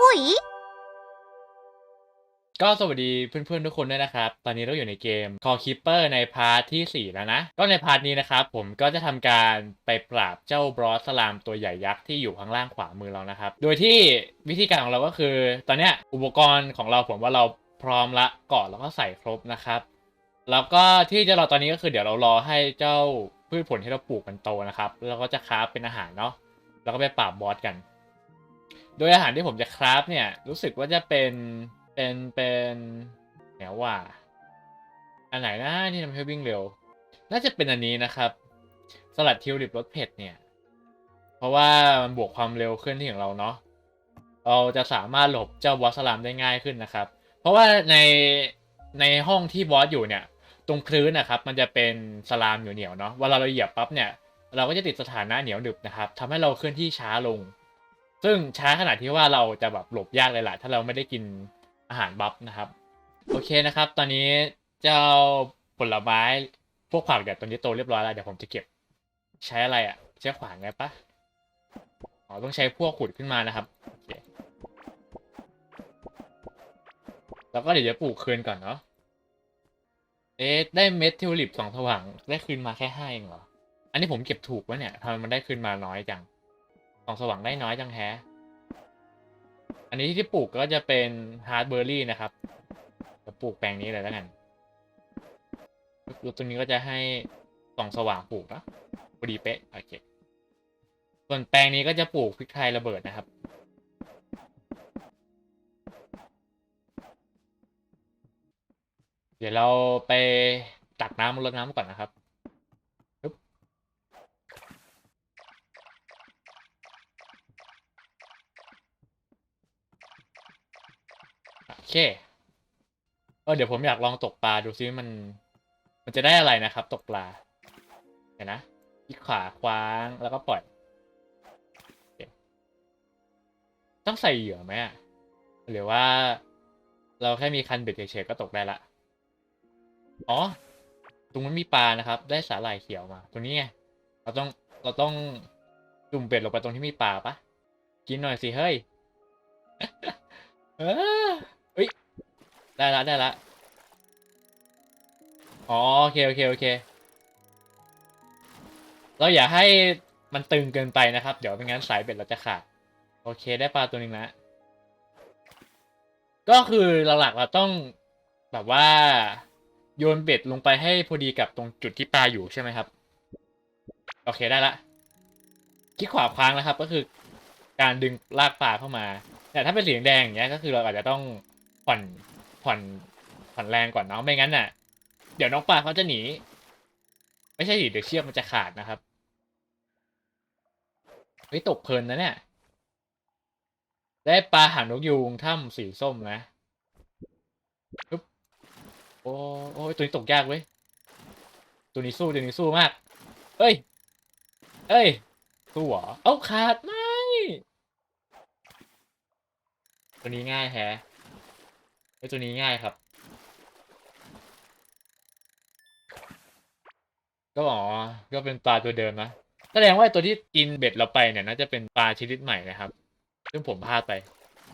ปุ๋ย ก็สวัสดีเพื่อนๆทุกคนด้วยนะครับ ตอนนี้เราอยู่ในเกม Call Keeper ในพาร์ทที่ 4 แล้วนะ ก็ในพาร์ทนี้นะครับผมก็จะทำการไปปราบเจ้าบรอสสลามตัวใหญ่ยักษ์ที่อยู่ข้างล่างขวามือเรานะครับ โดยที่วิธีการของเราก็คือ ตอนเนี้ยอุปกรณ์ของเราผมว่าเราพร้อมละก่อนแล้วก็ใส่ครบนะครับ แล้วก็ที่จะรอตอนนี้ก็คือเดี๋ยวเรารอให้เจ้าพืชผลที่เราปลูกมันโตนะครับแล้วก็จะคราเป็นอาหารเนาะแล้วก็ไปปราบบอสกัน โดยอาหารที่ผมจะคราฟเนี่ย รู้สึกว่าจะเป็นเป็นเป็นแหนวว่า อันไหนนะที่ทำให้วิ่งเร็ว น่าจะเป็นอันนี้นะครับสลัดทิวลิปรสเผ็ดเนี่ย เพราะว่ามันบวกความเร็วขึ้นที่ของเราเนาะเราจะสามารถหลบเจ้าบอสสลามได้ง่ายขึ้นนะครับ เพราะว่าในในห้องที่บอสอยู่เนี่ย ตรงพื้นนะครับ มันจะเป็นสลามอยู่เหนียวเนาะเวลาเราเหยียบปั๊บเนี่ย เราก็จะติดสถานะเหนียวหนึบนะครับทำให้เราเคลื่อนที่ช้าลง ซึ่งช้าขนาดที่ว่าเราจะแบบหลบยากเลยแหละถ้าเราไม่ได้กินอาหารบัฟนะครับ โอเคนะครับ ตอนนี้เจ้าผลไม้พวกผักเดี๋ยวตอนนี้โตเรียบร้อยแล้วเดี๋ยวผมจะเก็บ ใช้อะไรอะ่ะใช้ขวานไงปะอ๋อต้องใช้พวกขุดขึ้นมานะครับแล้วก็เดี๋ยวจะปลูกคืนก่อนเนาะเอ๊ะได้เม็ดทิวลิปสองสว่างได้คืนมาแค่ห้าเองเหรอ อันนี้ผมเก็บถูกวะเนี่ยทำไมมันได้คืนมาน้อยจัง สองสว่างได้น้อยจังแฮะ อันนี้ที่ปลูกก็จะเป็นฮาร์ดเบอร์รี่นะครับจะปลูกแปลงนี้เลยแล้วกันตรงนี้ก็จะให้ส่องสว่างปลูกนะพอดีเป๊ะโอเค ส่วนแปลงนี้ก็จะปลูกพริกไทยระเบิดนะครับเดี๋ยวเราไปตักน้ำรดน้ำก่อนนะครับ เค เออเดี๋ยวผมอยากลองตกปลาดูซิมัน มันจะได้อะไรนะครับ ตกปลาเดี๋ยวนะคลิกขวาคว้างแล้วก็ปล่อย ต้องใส่เหยื่อไหมอะหรือว่าเราแค่มีคันเบ็ดเฉยๆก็ตกได้ละ อ๋อ ตรงนั้นมีปลานะครับ ได้สาหร่ายเขียวมาตรงนี้ไง เราต้อง เราต้องจุ่มเบ็ดลงไปตรงที่มีปลาปะกินหน่อยสิ เฮ้ย เออเฮ้ย ได้ละได้ละอ๋อโอเคโอเคโอเค เราอย่าให้มันตึงเกินไปนะครับ เดี๋ยวไม่งั้นสายเบ็ดเราจะขาด โอเคได้ปลาตัวหนึ่งละก็คือหลักๆเราต้องแบบว่าโยนเบ็ดลงไปให้พอดีกับตรงจุดที่ปลาอยู่ใช่ไหมครับ โอเคได้ละคลิกขวาค้างนะครับ ก็คือการดึงลากปลาเข้ามา แต่ถ้าเป็นสีแดงอย่างเงี้ยก็คือเราอาจจะต้องผ่อน ผ่อนผ่อนแรงก่อนเนาะไม่งั้นน่ะ เดี๋ยวน้องปลาเขาจะหนี ไม่ใช่ดิเดี๋ยวเชือกมันจะขาดนะครับเฮ้ยตกเพลินนะเนี่ย ได้ปลาหางนกยูงถ้ำสีส้มนะปึ๊บโอ้โอ้ตัวนี้ตกยากเว้ยตัวนี้สู้ตัวนี้สู้มากเอ้ย เอ้ย สู้เหรอ เอ้าขาดไม่ตัวนี้ง่ายแฮะ ไอตัวนี้ง่ายครับ ก็อ๋อก็เป็นปลาตัวเดิมนะแสดงว่าตัวที่กินเบ็ดเราไปเนี่ยน่าจะเป็นปลาชนิดใหม่นะครับ ซึ่งผมพลาดไป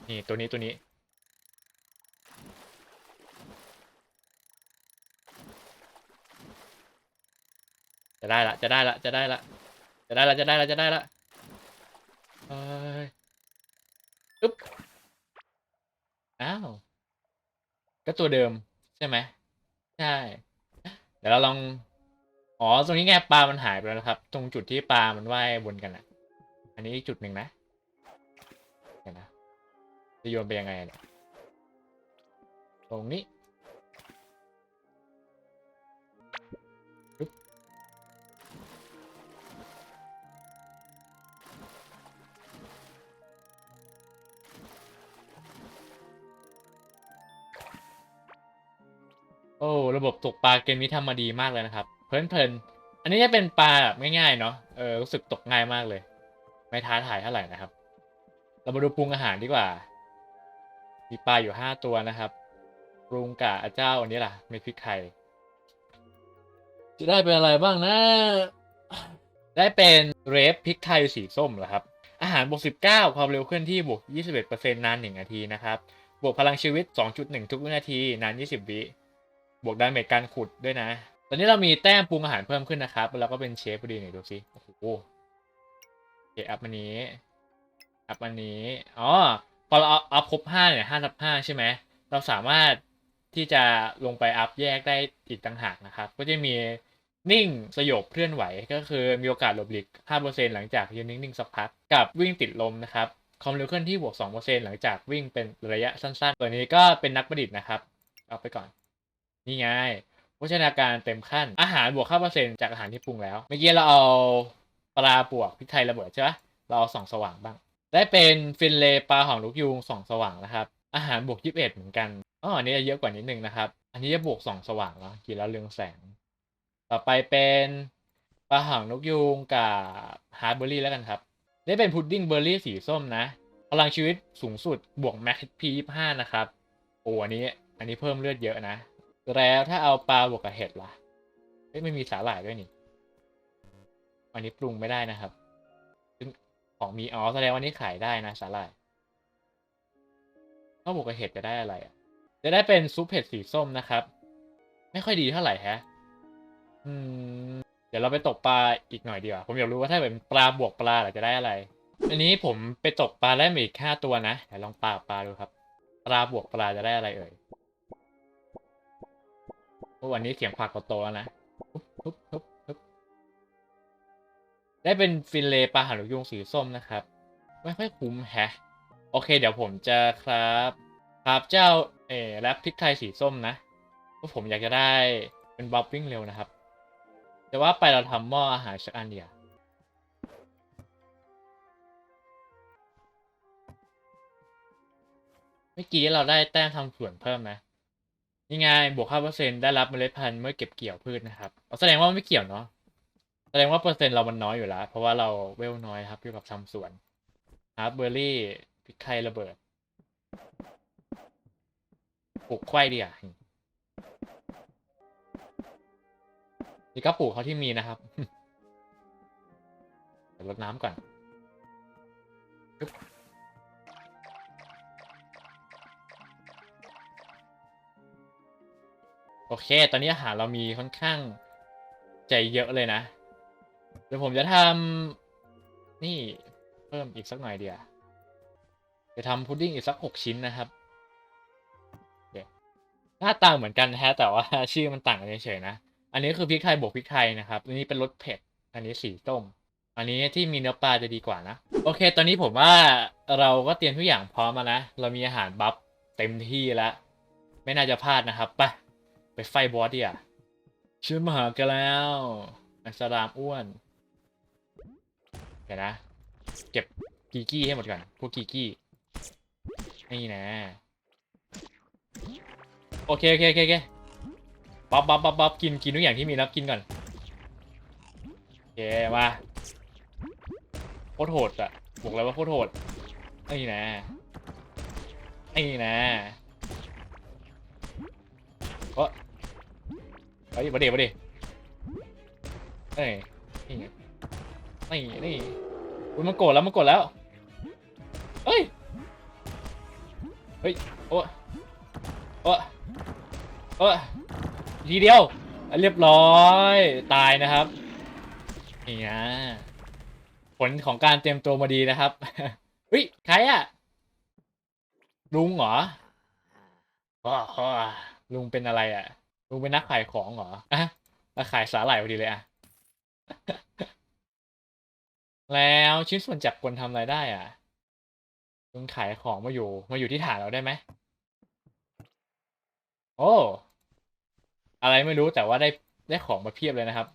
นี่ตัวนี้ตัวนี้ จะได้ละจะได้ละจะได้ละจะได้ละจะได้ละจะได้ละเอ้ยอึ๊บอ้าว ก็ตัวเดิมใช่ไหมใช่เดี๋ยวเราลองอ๋อตรงนี้ไงปลามันหายไปแล้วครับ ตรงจุดที่ปลามันว่ายวนกันอะ อันนี้จุดหนึ่งนะเดี๋ยวนะจะโยนไปยังไงเนี่ยตรงนี้ บบตกปลาเกมนี้ทำมาดีมากเลยนะครับ เพลินเพลินๆอันนี้จะเป็นปลาแบบง่ายๆเนาะเออรู้สึกตกง่ายมากเลย ไม่ท้าทายเท่าไหร่นะครับ เรามาดูปรุงอาหารดีกว่า มีปลาอยู่ห้าตัวนะครับปรุงกะเจ้าอันนี้ล่ะมีพริกไทยจะได้เป็นอะไรบ้างนะ ได้เป็นเรฟพริกไทยสีส้มเหรอครับ อาหารารบวก 19 ความเร็วเคลื่อนที่บวก 21%นาน 1 นาทีนะครับ บวกพลังชีวิต 2.1 ทุกวินาที นาน 20 วิ บวกดาเมจการขุดด้วยนะ ตอนนี้เรามีแต้มปรุงอาหารเพิ่มขึ้นนะครับ แล้วก็เป็นเชฟพอดีหน่อยดูสิโอ้โหโอเคอัพอันนี้ อัพอันนี้ อ๋อ พอเราอัพครบ5เนี่ย5ทับ5ใช่ไหม เราสามารถที่จะลงไปอัพแยกได้อีกต่างหากนะครับ ก็จะมีนิ่งสยบเคลื่อนไหวก็คือมีโอกาสหลบหลีก5%หลังจากยืนนิ่งๆสักพักกับวิ่งติดลมนะครับความเร็วเคลื่อนที่บวก2%หลังจากวิ่งเป็นระยะสั้นๆ ตัวนี้ก็เป็นนักประดิษฐ์นะครับ เอาไปก่อน นี่ไงโภชนาการเต็มขั้น อาหารบวก5%จากอาหารที่ปรุงแล้ว เมื่อกี้เราเอาปลาบวกพริกไทยระเบิดใช่ปะเราเอาสองสว่างบ้าง ได้เป็นฟินเลปลาหอมลูกยูงสองสว่างนะครับ อาหารบวก21เอ็ดเหมือนกันอ๋ออันนี้จะเยอะกว่านิดนึงนะครับ อันนี้จะบวกสองสว่างแล้วกินแล้วเรืองแสง ต่อไปเป็นปลาหางนกยูงกับฮาร์ดเบอร์รี่แล้วกันครับ ได้เป็นพุดดิ้งเบอร์รี่สีส้มนะ พลังชีวิตสูงสุดบวกแม็กพียี่ห้านะครับ โอ้อันนี้ อันนี้เพิ่มเลือดเยอะนะ แล้วถ้าเอาปลาบวกกับเห็ดล่ะเฮ้ยไม่มีสาหร่ายด้วยนี่ อันนี้ปรุงไม่ได้นะครับ ซึ่งของมีอ๋อแสดงว่านี่ขายได้นะสาหร่ายถ้าบวกกับเห็ดจะได้อะไรอะ จะได้เป็นซุปเห็ดสีส้มนะครับ ไม่ค่อยดีเท่าไหร่แฮะ อืม เดี๋ยวเราไปตกปลาอีกหน่อยดีกว่า ผมอยากรู้ว่าถ้าเป็นปลาบวกปลาเราจะได้อะไร อันนี้ผมไปตกปลาได้มาอีกห้าตัวนะเดี๋ยวลองปลาปลาดูครับ ปลาบวกปลาจะได้อะไรเอ่ย โอ้วันนี้เสียงผักโตแล้วนะได้เป็นฟินเลปลาหางนกยุงสีส้มนะครับ ไม่ค่อยคุ้มแฮะ โอเค เดี๋ยวผมจะครับ ครับเจ้าเออแรปพริกไทยสีส้มนะเพราะผมอยากจะได้เป็นบัฟวิ่งเร็วนะครับ แต่ว่าไปเราทำหม้ออาหารสักอันเดียวเมื่อกี้เราได้แต้มทำสวนเพิ่มนะ นี่ไงบวก5%ได้รับเมล็ดพันธุ์เมื่อเก็บเกี่ยวพืชนะครับแสดงว่าไม่เกี่ยวเนาะแสดงว่าเปอร์เซ็นต์เรามันน้อยอยู่แล้ว เพราะว่าเราเวลน้อยครับเกี่ยวกับทำสวนฮาร์บเบอร์รี่พริกไทยระเบิดปลูกไข่ดีอะนี่ก็ปลูกเขาที่มีนะครับเดี๋ยวรดน้ำก่อน โอเค ตอนนี้อาหารเรามีค่อนข้างใจเยอะเลยนะ เดี๋ยวผมจะทำนี่เพิ่มอีกสักหน่อยเดียวจะทำพุดดิ้งอีกสักหกชิ้นนะครับหน้าตาเหมือนกันแท้แต่ว่าชื่อมันต่างกันเฉยๆนะ อันนี้คือพริกไทยบวกพริกไทยนะครับ อันนี้เป็นรสเผ็ด อันนี้สีต้ม อันนี้ที่มีเนื้อปลาจะดีกว่านะ โอเค ตอนนี้ผมว่าเราก็เตรียมทุกอย่างพร้อมแล้วนะ เรามีอาหารบัฟเต็มที่แล้ว ไม่น่าจะพลาดนะครับ ไป ไปไฟบอสดีอะชื่อมาหากันแล้วอัสลามอ้วนเดี๋ยวนะ เก็บกีกี้ให้หมดก่อน พวกกีกี้นี่นะ โอเค โอเค โอเคโอเคบ๊อบบ๊อบบ๊อบบ๊อบกิน กินทุกอย่างที่มีนะกินก่อน โอเค มาโคตรโหดอะบอกเลยว่าโคตรโหดนี่นะนี่นะโอ้ เฮ้ยมาเดี๋ยวมาเดี๋ยวเอ้ยนี่นี่นี่อุ้ยมันโกรธแล้วมันโกรธแล้วเฮ้ยเฮ้ยโอ้โอ้โอ้ทีเดียวเรียบร้อยตายนะครับนี่นะผลของการเตรียมตัวมาดีนะครับเฮ้ยใครอะลุงเหรอว้าวลุงเป็นอะไรอะ ลุงเป็นนักขายของเหรออะมาขายสาหร่ายพอดีเลยอะแล้วชิ้นส่วนจากคนทำอะไรได้อะลุงขายของมาอยู่ มาอยู่ที่ฐานเราได้ไหม โอ้ อะไรไม่รู้แต่ว่าได้ได้ของมาเพียบเลยนะครับ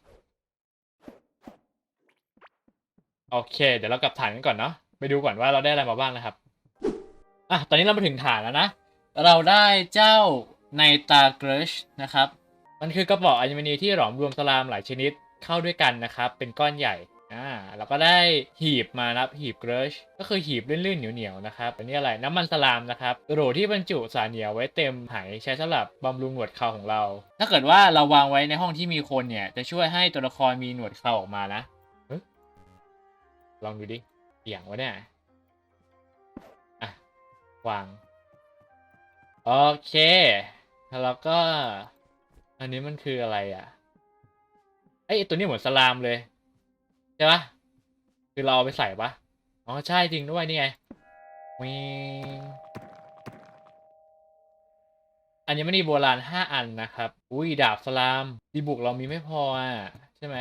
โอเค เดี๋ยวเรากลับฐานกันก่อนเนาะ ไปดูก่อนว่าเราได้อะไรมาบ้างนะครับ อะ ตอนนี้เรามาถึงฐานแล้วนะ เราได้เจ้า ในตาเกรชนะครับ มันคือกระบอกอัญมณีที่หลอมรวมสลามหลายชนิดเข้าด้วยกันนะครับ เป็นก้อนใหญ่อ่าเราก็ได้หีบมานะครับหีบเกรชก็คือหีบลื่นๆเหนียวๆนะครับอันนี้อะไรน้ำมันสลามนะครับโหลที่บรรจุสารเหนียวไว้เต็มไหใช้สำหรับบำรุงหนวดเคราของเรา ถ้าเกิดว่าเราวางไว้ในห้องที่มีคนเนี่ยจะช่วยให้ตัวละครมีหนวดเคราออกมานะลองดูดิเสียงวะเนี่ยอะวางโอเค แล้วก็ อันนี้มันคืออะไรอะไอตัวนี้เหมือนสลามเลยใช่ปะคือเราเอาไปใส่ปะอ๋อใช่จริงด้วยนี่ไงวิอันนี้ไม่มีโบราณห้าอันนะครับ อุ้ยดาบสลาม ดีบุกเรามีไม่พออะใช่ไหม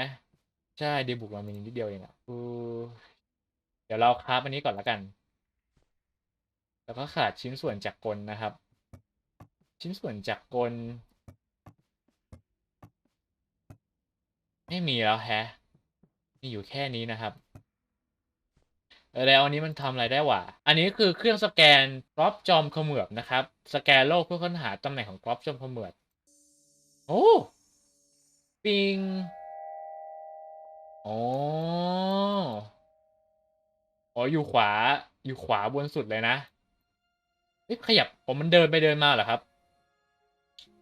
ใช่ดีบุกเรามีนิดเดียวเองอะอือเดี๋ยวเราคราฟอันนี้ก่อนแล้วกัน แล้วก็ขาดชิ้นส่วนจากกลนะครับ ชิ้นส่วนจากกล ไม่มีแล้วแฮะ มีอยู่แค่นี้นะครับแล้วอันนี้มันทำอะไรได้วะ อันนี้คือเครื่องสแกนกรอบจอมเขมือบนะครับ สแกนโลกเพื่อค้นหาตำแหน่งของกรอบจอมเขมือบโอ้ปิงอ๋ออ๋ออยู่ขวาอยู่ขวาบนสุดเลยนะเอ๊ะขยับผมมันเดินไปเดินมาเหรอครับ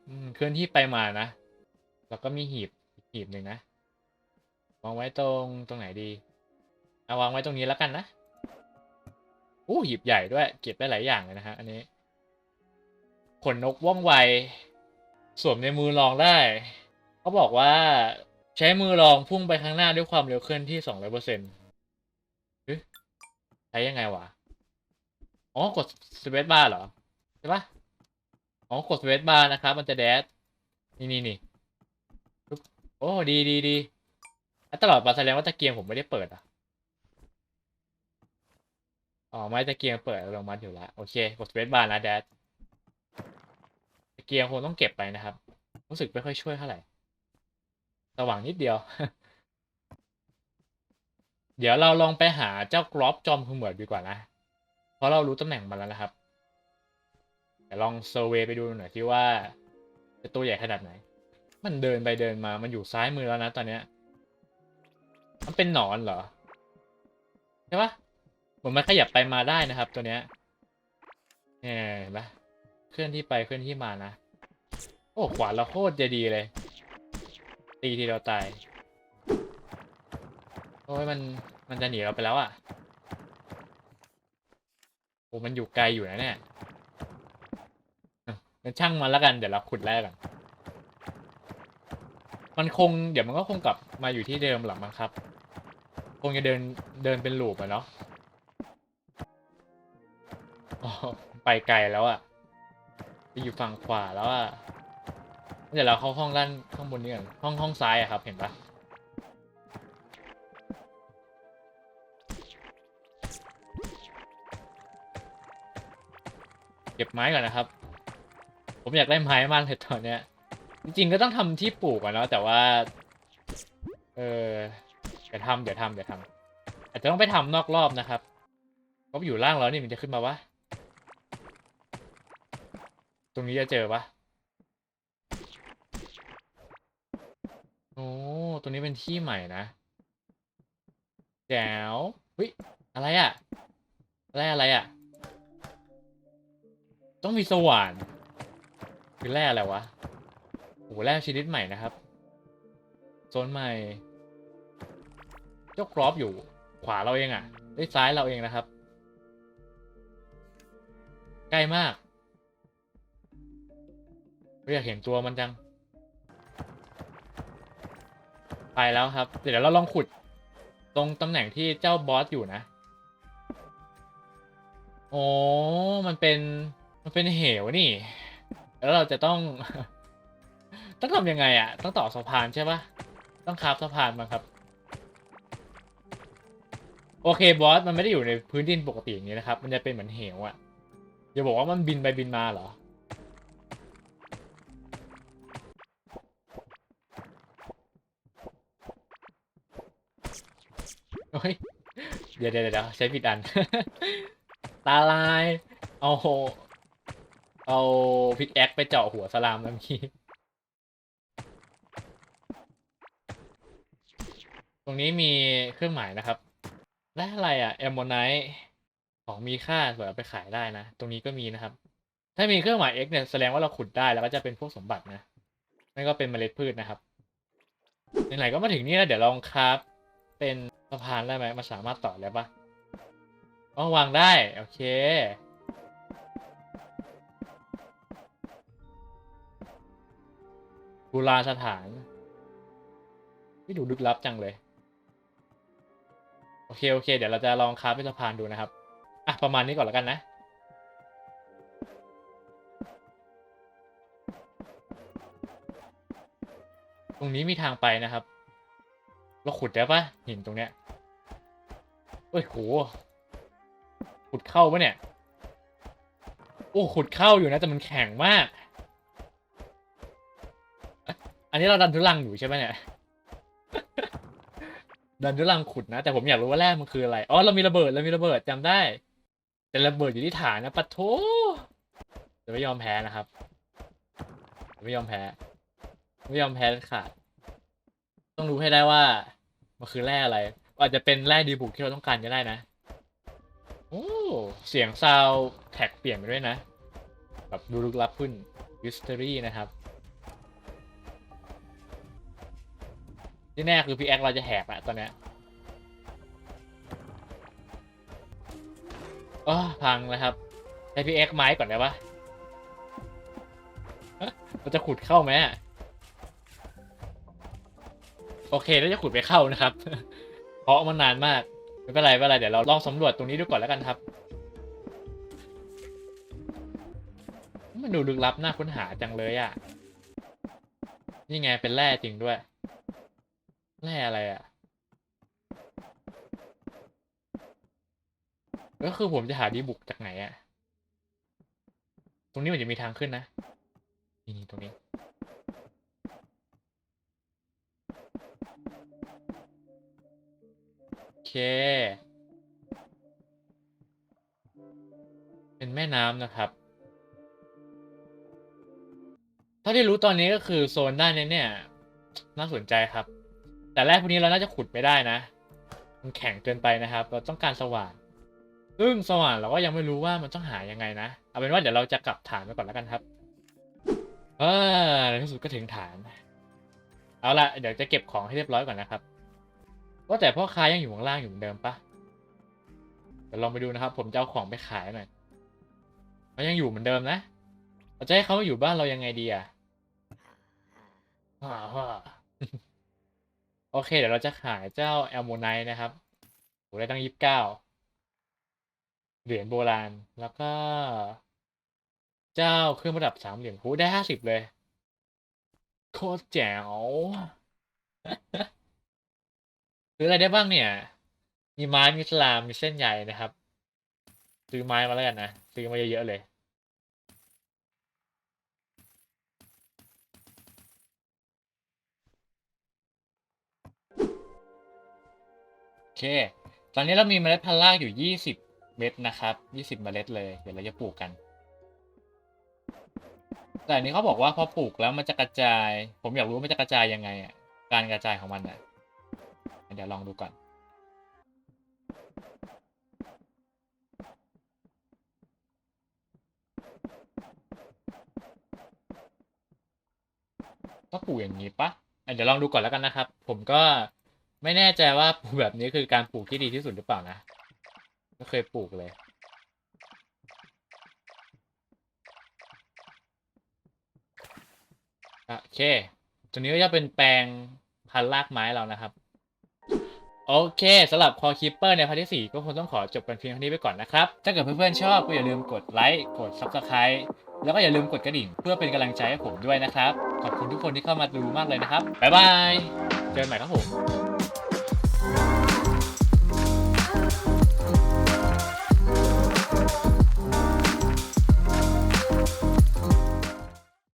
อืมเคลื่อนที่ไปมานะ แล้วก็มีหีบหีบหนึ่งนะ วางไว้ตรงตรงไหนดี เอาวางไว้ตรงนี้แล้วกันนะโอ้หีบใหญ่ด้วย เก็บได้หลายอย่างเลยนะฮะอันนี้ ขนนกว่องไว สวมในมือลองได้ เขาบอกว่าใช้มือลองพุ่งไปข้างหน้าด้วยความเร็วเคลื่อนที่สองร้อยเปอร์เซ็นต์ใช้ยังไงวะ อ๋อ กดสเปซบาร์เหรอ ใช่ปะ อ๋อกดสเปซบาร์นะครับ มันจะแดดนี่นี่นี่โอ้ดีดีดีตลอดมาแสดงว่าตะเกียงผมไม่ได้เปิดอะอ๋อไม่ตะเกียงเปิดอัตโนมัติอยู่แล้วโอเคกดสเปซบาร์นะแดดตะเกียงคงต้องเก็บไปนะครับ รู้สึกไม่ค่อยช่วยเท่าไหร่สว่างนิดเดียว เดี๋ยวเราลองไปหาเจ้ากรอบจอมขมือดีกว่านะ เพราะเรารู้ตำแหน่งมันแล้วนะครับ เดี๋ยวลองเซอร์เวย์ไปดูหน่อยที่ว่าจะตัวใหญ่ขนาดไหน มันเดินไปเดินมา มันอยู่ซ้ายมือแล้วนะตอนเนี้ย มันเป็นหนอนเหรอ ใช่ปะเหมือนมันขยับไปมาได้นะครับตัวเนี้ยเนี่ยเห็นปะเคลื่อนที่ไปเคลื่อนที่มานะ โอ้ ขวานเราโคตรจะดีเลย ตีทีเราตาย โอ้ยมันมันจะหนีเราไปแล้วอะ่ะ โอ้มันอยู่ไกลอยู่นะเนี่ย งั้นช่างมันแล้วกันเดี๋ยวเราขุดแรกก่อนมันคงเดี๋ยวมันก็คงกลับมาอยู่ที่เดิมหรอกมั้งครับ คงจะเดินเดินเป็นลูปอะเนาะไปไกลแล้วอะไปอยู่ฝั่งขวาแล้วอะเดี๋ยวเราเข้าห้องด้านข้างบนนี่ก่อนห้องห้องซ้ายอะครับ เห็นปะเก็บไม้ก่อนนะครับ ผมอยากได้ไม้มากเลยตอนเนี้ย จริงๆก็ต้องทำที่ปลูกอะเนาะแต่ว่า เออเดี๋ยวทำเดี๋ยวทำเดี๋ยวทำอาจจะต้องไปทำนอกรอบนะครับเพราอยู่ล่างแล้วนี่มันจะขึ้นมาวะตรงนี้จะเจอปะโอ้ตรงนี้เป็นที่ใหม่นะแจ๋วเฮ้ยอะไรอะอะไรอะไรอะต้องมีสว่าน คือแร่อะไรวะโอ้แร่ชนิดใหม่นะครับ โซนใหม่ เจ้ากรอบอยู่ขวาเราเองอะ่ะได้ยซ้ายเราเองนะครับ ใกล้มากอยากเห็นตัวมันจัง ไปแล้วครับ เดี๋ยวเราลองขุด ตรงตำแหน่งที่เจ้าบอสอยู่นะ โอ้มันเป็น มันเป็นเหวนี่ แล้วเราจะต้อง ต้องทำยังไงอะ่ะ ต้องต่อสะพานใช่ปะต้องคาบสะพานมาครับ โอเคบอสมันไม่ได้อยู่ในพื้นดินปกติอย่างนี้นะครับ มันจะเป็นเหมือนเหวอะ่ะอย่าบอกว่ามันบินไปบินมาเหรอโอ้ยเดี๋ยวเดี๋ยวเดี๋ยวใช้ผิดอัน ตาลาย เอา เอาพิกแอคไปเจาะหัวสลามแล้วพี่ตรงนี้มีเครื่องหมายนะครับ และอะไรอะแอมโมไนท์ของมีค่าสวยเอาไปขายได้นะ ตรงนี้ก็มีนะครับ ถ้ามีเครื่องหมาย X เนี่ยแสดงว่าเราขุดได้แล้วก็จะเป็นพวกสมบัตินะนั่นก็เป็นเมล็ดพืชนะครับไหนๆก็มาถึงนี่แล้วเดี๋ยวลองคราฟเป็นสะพานได้ไหมมันสามารถต่อได้ปะอ๋อวางได้ โอเค โบูราณสถานที่ดูลึกลับจังเลย โอเค โอเค เดี๋ยวเราจะลองคราฟเป็นสะพานดูนะครับ อะ ประมาณนี้ก่อนแล้วกันนะตรงนี้มีทางไปนะครับ เราขุดได้ปะหินตรงเนี้ยเอ้ยโห ขุดเข้าปะเนี่ย โอ้ ขุดเข้าอยู่นะ แต่มันแข็งมาก อันนี้เราดันทุลังอยู่ใช่ไหมเนี่ย ดันทุลังขุดนะ แต่ผมอยากรู้ว่าแร่มันคืออะไร อ๋อ เรามีระเบิด เรามีระเบิดจำได้ แต่ระเบิดอยู่ที่ฐานนะปะโถจะไม่ยอมแพ้นะครับจะไม่ยอมแพ้ ไม่ยอมแพ้ขาด ต้องรู้ให้ได้ว่า มันคือแร่อะไร อาจจะเป็นแร่ดีบุกที่เราต้องการก็ได้นะ โอ้ เสียงซาวแท็กเปลี่ยนไปด้วยนะ แบบดูลึกลับขึ้น Mystery นะครับ ที่แน่คือพี่แอคเราจะแหกละตอนเนี้ยอ๋อพังแล้วครับให้พี่แอคไม้ก่อนได้ปะเราจะขุดเข้าไหมอะโอเคแล้วจะขุดไปเข้านะครับ เพราะมันนานมากไม่เป็นไรไม่เป็นไรเดี๋ยวเราลองสำรวจตรงนี้ดูก่อนแล้วกันครับ มันดูลึกลับน่าค้นหาจังเลยอะ นี่ไงเป็นแร่จริงด้วย แร่อะไรอะ ก็คือผมจะหาดีบุกจากไหนอะ ตรงนี้มันจะมีทางขึ้นนะนี่นี่ตรงนี้ โอเค เป็นแม่น้ำนะครับเท่าที่รู้ตอนนี้ก็คือโซนด้านนี้เนี่ย น่าสนใจครับ แต่แรกพวกนี้เราน่าจะขุดไม่ได้นะ มันแข็งเกินไปนะครับ เราต้องการสว่านซึ่งสว่านเราก็ยังไม่รู้ว่ามันต้องหายังไงนะ เอาเป็นว่าเดี๋ยวเราจะกลับฐานไปก่อนแล้วกันครับเออในที่สุดก็ถึงฐาน เอาละเดี๋ยวจะเก็บของให้เรียบร้อยก่อนนะครับ ว่าแต่พ่อค้ายังอยู่ข้างล่างอยู่เหมือนเดิมปะเดี๋ยวลองไปดูนะครับ ผมจะเอาของไปขายหน่อยเขายังอยู่เหมือนเดิมนะ เราจะให้เขามาอยู่บ้านเรายังไงดีอะฮ่าฮ่า โอเค เดี๋ยวเราจะขายเจ้าแอลโมไนนะครับโหได้ตั้งยี่สิบเก้าเหรียญโบราณ แล้วก็ เจ้าเครื่องประดับสามเหรียญโหได้ห้าสิบเลย โคตรแจ๋วซื้ออะไรได้บ้างเนี่ย มีไม้มีสลามมีเส้นใยนะครับ ซื้อไม้มาแล้วกันนะ ซื้อมาเยอะๆเลย เค ตอนนี้เรามีเมล็ดพันธุ์รากอยู่ 20 เม็ดนะครับ 20 เมล็ดเลย เดี๋ยวเราจะปลูกกัน แต่อันนี้เขาบอกว่าพอปลูกแล้วมันจะกระจาย ผมอยากรู้มันจะกระจายยังไงอะ การกระจายของมันอะ เดี๋ยวลองดูก่อนก็ปลูกอย่างนี้ปะเดี๋ยวลองดูก่อนแล้วกันนะครับ ผมก็ ไม่แน่ใจว่าปลูกแบบนี้คือการปลูกที่ดีที่สุดหรือเปล่านะไม่เคยปลูกเลย โอเคตัวนี้ก็จะเป็นแปลงพันธุ์รากไม้เรานะครับ โอเคสำหรับคอคิปเปอร์ในพาร์ทที่ 4 ก็คงต้องขอจบกันเพียงเท่านี้ไปก่อนนะครับ ถ้าเกิดเพื่อนๆชอบก็อย่าลืมกดไลค์กด Subscribe แล้วก็อย่าลืมกดกระดิ่ง เพื่อเป็นกำลังใจให้ผมด้วยนะครับ ขอบคุณทุกคนที่เข้ามาดูมากเลยนะครับ บ๊ายบาย เจอกันใหม่ครับผม